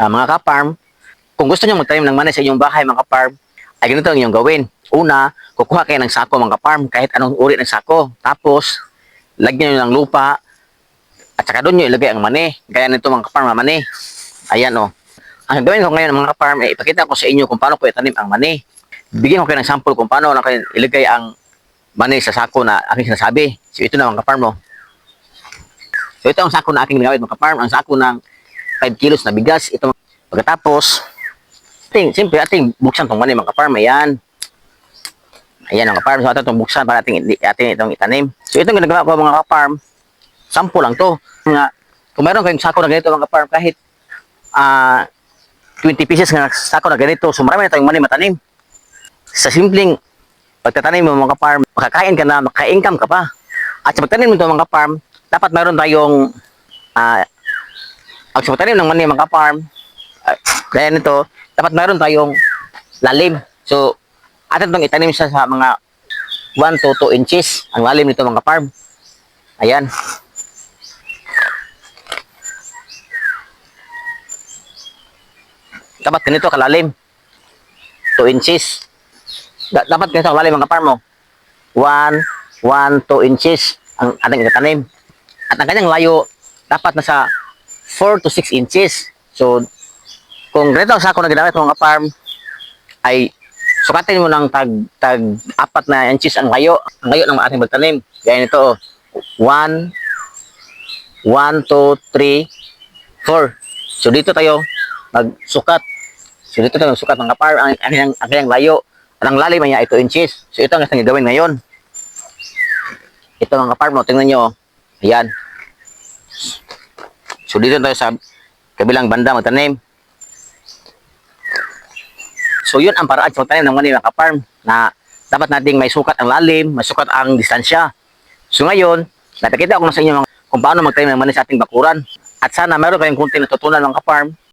Ah, mga ka-farm, kung gusto niyo magtanim ng mani sa inyong bahay, mga ka-farm, ay ganito ang inyong gawin. Una, kukuha kayo ng sako, mga ka-farm, kahit anong uri ng sako. Tapos, lagyan nyo ng lupa, at saka doon nyo ilagay ang mani. Gaya nito mga ka-farm, ang mani. Ayan, oh. Ang gawin ko ngayon, mga ka-farm, eh, ipakita ko sa inyo kung paano ko itanim ang mani. Bigyan ko kayo ng sample kung paano lang kayo ilagay ang mani sa sako na aking sinasabi. So, ito na mga ka-farm, oh. So, ito ang sako na aking ginamit, mga ka-farm. Ang sako ng 5 kilos na bigas. Ito, pagkatapos, ating, siyempre, ating buksan itong mani, mga ka-farm. Ayan. Ayan, mga ka-farm. So, ito itong buksan para ating, ating itong itanim. So, itong ginagawa ko, mga ka-farm, sample lang to. Nga, kung meron kayong sako na ganito, mga ka-farm, kahit ah 20 pieces nga sako na ganito, so marami na tayong mani matanim. Sa simpleng pagtatanim mo mga farm, makakain ka na, maka-income ka pa. At sa pagtanim mo ito mga farm, dapat meron tayong ah pag sa pagtanim ng mani mga farm, ah, gaya nito, dapat meron tayong lalim. So, atin itong itanim siya sa mga 1 to 2 inches ang lalim nito mga farm. Ayan. dapat ganito kalalim. 2 inches. Da- dapat ganito kalalim ang kapar mo. 1, 1, 2 inches ang ating itatanim. At ang kanyang layo, dapat nasa 4 to 6 inches. So, kung ganito ang sako na ginamit mo mga farm, ay sukatin mo ng tag, tag apat na inches ang layo. Ang layo ng ating magtanim. Gaya nito, 1, 1, 2, 3, 4. So, dito tayo magsukat. So dito tayo magsukat ng kapar, ang, ang, ang, ang kanyang layo. Ang lalim niya 2 inches. So ito ang gagawin ngayon. Ito ang kapar mo, tingnan nyo. Ayan. So dito tayo sa kabilang banda magtanim. So yun ang paraan sa pagtanim ng mga kaparm na dapat nating may sukat ang lalim, may sukat ang distansya. So ngayon, napakita ko na sa inyo kung paano magtanim ng mani sa ating bakuran. At sana meron kayong kunti natutunan mga kaparm